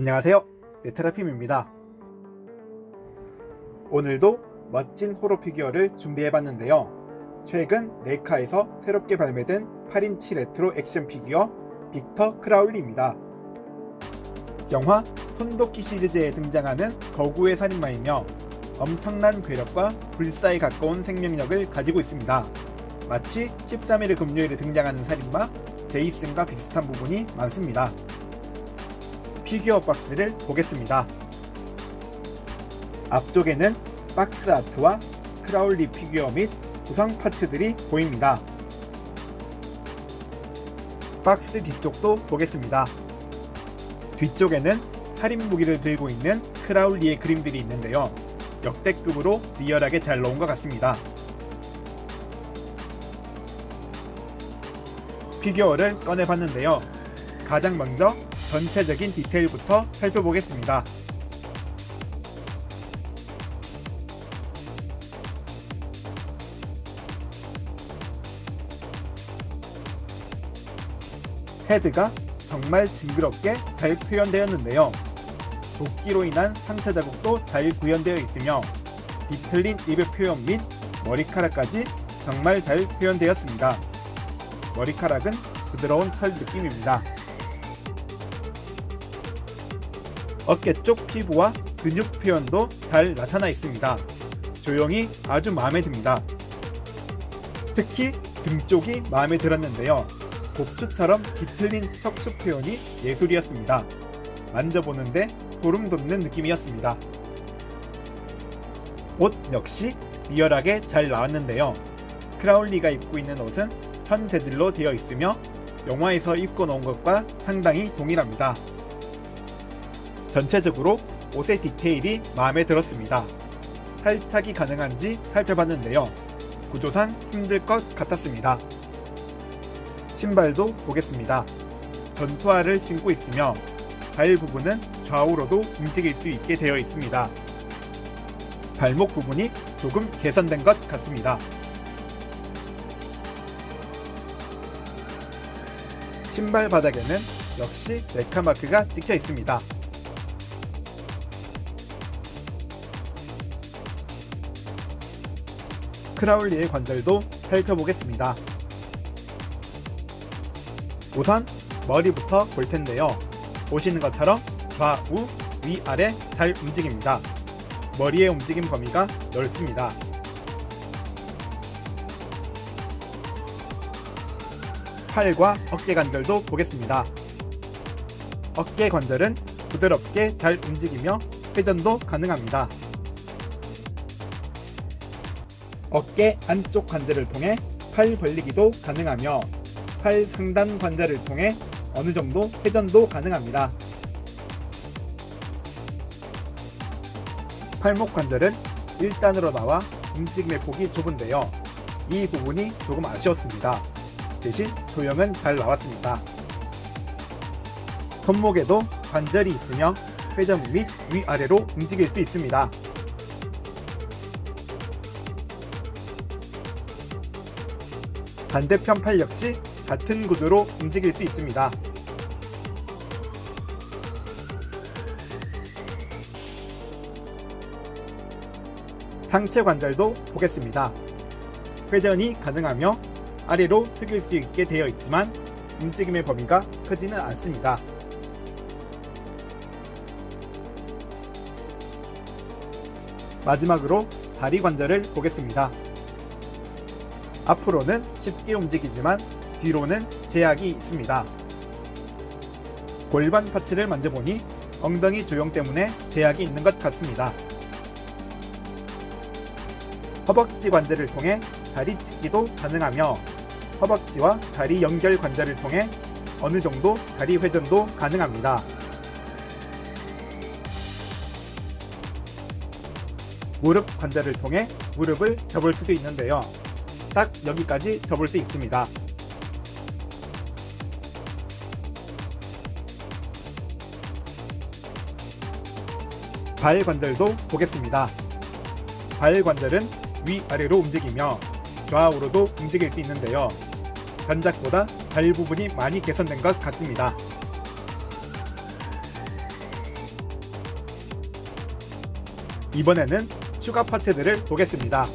안녕하세요. 네트라핌입니다. 오늘도 멋진 호러 피규어를 준비해봤는데요. 최근 네카에서 새롭게 발매된 8인치 레트로 액션 피규어 빅터 크라울리입니다. 영화 손도끼 시리즈에 등장하는 거구의 살인마이며 엄청난 괴력과 불사에 가까운 생명력을 가지고 있습니다. 마치 13일의 금요일에 등장하는 살인마 제이슨과 비슷한 부분이 많습니다. 피규어 박스를 보겠습니다. 앞쪽에는 박스 아트와 크라울리 피규어 및 구성 파츠들이 보입니다. 박스 뒤쪽도 보겠습니다. 뒤쪽에는 살인 무기를 들고 있는 크라울리의 그림들이 있는데요. 역대급으로 리얼하게 잘 넣은 것 같습니다. 피규어를 꺼내봤는데요. 가장 먼저 전체적인 디테일부터 살펴보겠습니다. 헤드가 정말 징그럽게 잘 표현되었는데요. 도끼로 인한 상처 자국도 잘 구현되어 있으며 뒤틀린 입의 표현 및 머리카락까지 정말 잘 표현되었습니다. 머리카락은 부드러운 털 느낌입니다. 어깨 쪽 피부와 근육 표현도 잘 나타나 있습니다. 조형이 아주 마음에 듭니다. 특히 등 쪽이 마음에 들었는데요. 복수처럼 뒤틀린 척추 표현이 예술이었습니다. 만져보는데 소름 돋는 느낌이었습니다. 옷 역시 리얼하게 잘 나왔는데요. 크라울리가 입고 있는 옷은 천 재질로 되어 있으며 영화에서 입고 나온 것과 상당히 동일합니다. 전체적으로 옷의 디테일이 마음에 들었습니다. 탈착이 가능한지 살펴봤는데요. 구조상 힘들 것 같았습니다. 신발도 보겠습니다. 전투화를 신고 있으며 발 부분은 좌우로도 움직일 수 있게 되어 있습니다. 발목 부분이 조금 개선된 것 같습니다. 신발 바닥에는 역시 레카 마크가 찍혀 있습니다. 크라울리의 관절도 살펴보겠습니다. 우선 머리부터 볼 텐데요. 보시는 것처럼 좌우, 위아래 잘 움직입니다. 머리의 움직임 범위가 넓습니다. 팔과 어깨 관절도 보겠습니다. 어깨 관절은 부드럽게 잘 움직이며 회전도 가능합니다. 어깨 안쪽 관절을 통해 팔 벌리기도 가능하며 팔 상단 관절을 통해 어느 정도 회전도 가능합니다. 팔목 관절은 1단으로 나와 움직임의 폭이 좁은데요. 이 부분이 조금 아쉬웠습니다. 대신 조형은 잘 나왔습니다. 손목에도 관절이 있으며 회전 및 위아래로 움직일 수 있습니다. 반대편 팔 역시 같은 구조로 움직일 수 있습니다. 상체 관절도 보겠습니다. 회전이 가능하며 아래로 숙일 수 있게 되어 있지만 움직임의 범위가 크지는 않습니다. 마지막으로 다리 관절을 보겠습니다. 앞으로는 쉽게 움직이지만 뒤로는 제약이 있습니다. 골반 파츠를 만져보니 엉덩이 조형 때문에 제약이 있는 것 같습니다. 허벅지 관절을 통해 다리 찢기도 가능하며 허벅지와 다리 연결 관절을 통해 어느 정도 다리 회전도 가능합니다. 무릎 관절을 통해 무릎을 접을 수도 있는데요. 딱 여기까지 접을 수 있습니다. 발 관절도 보겠습니다. 발 관절은 위아래로 움직이며 좌우로도 움직일 수 있는데요. 전작보다 발 부분이 많이 개선된 것 같습니다. 이번에는 추가 파츠들을 보겠습니다.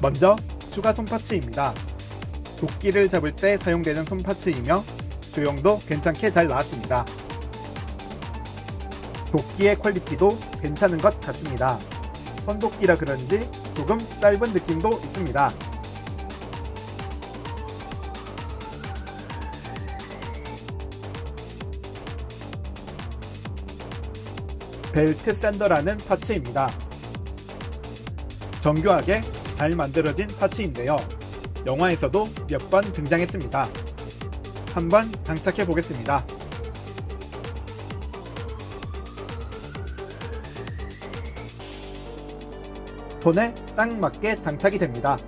먼저 추가 손파츠입니다. 도끼를 잡을 때 사용되는 손파츠이며 조형도 괜찮게 잘 나왔습니다. 도끼의 퀄리티도 괜찮은 것 같습니다. 손도끼라 그런지 조금 짧은 느낌도 있습니다. 벨트 샌더라는 파츠입니다. 정교하게 잘 만들어진 파츠인데요. 영화에서도 몇 번 등장했습니다. 한번 장착해 보겠습니다. 손에 딱 맞게 장착이 됩니다.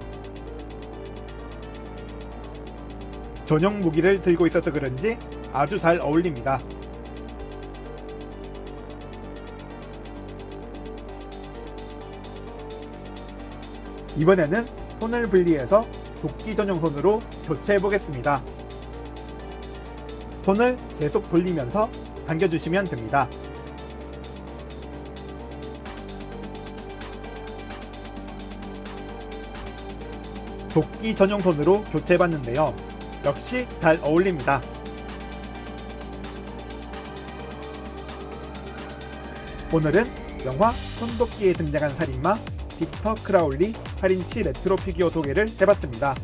전용 무기를 들고 있어서 그런지 아주 잘 어울립니다. 이번에는 손을 분리해서 도끼 전용 손으로 교체해 보겠습니다. 손을 계속 돌리면서 당겨주시면 됩니다. 도끼 전용 손으로 교체해 봤는데요. 역시 잘 어울립니다. 오늘은 영화 손도끼에 등장한 살인마 빅터 크라울리 8인치 레트로 피규어 소개를 해봤습니다.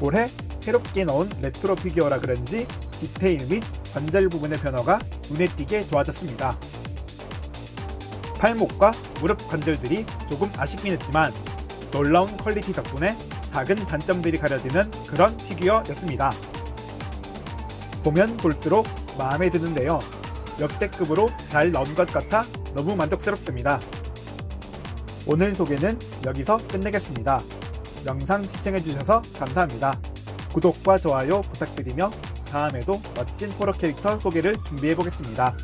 올해 새롭게 넣은 레트로 피규어라 그런지 디테일 및 관절 부분의 변화가 눈에 띄게 좋아졌습니다. 팔목과 무릎 관절들이 조금 아쉽긴 했지만 놀라운 퀄리티 덕분에 작은 단점들이 가려지는 그런 피규어였습니다. 보면 볼수록 마음에 드는데요. 역대급으로 잘 나온 것 같아 너무 만족스럽습니다. 오늘 소개는 여기서 끝내겠습니다. 영상 시청해주셔서 감사합니다. 구독과 좋아요 부탁드리며 다음에도 멋진 호러 캐릭터 소개를 준비해보겠습니다.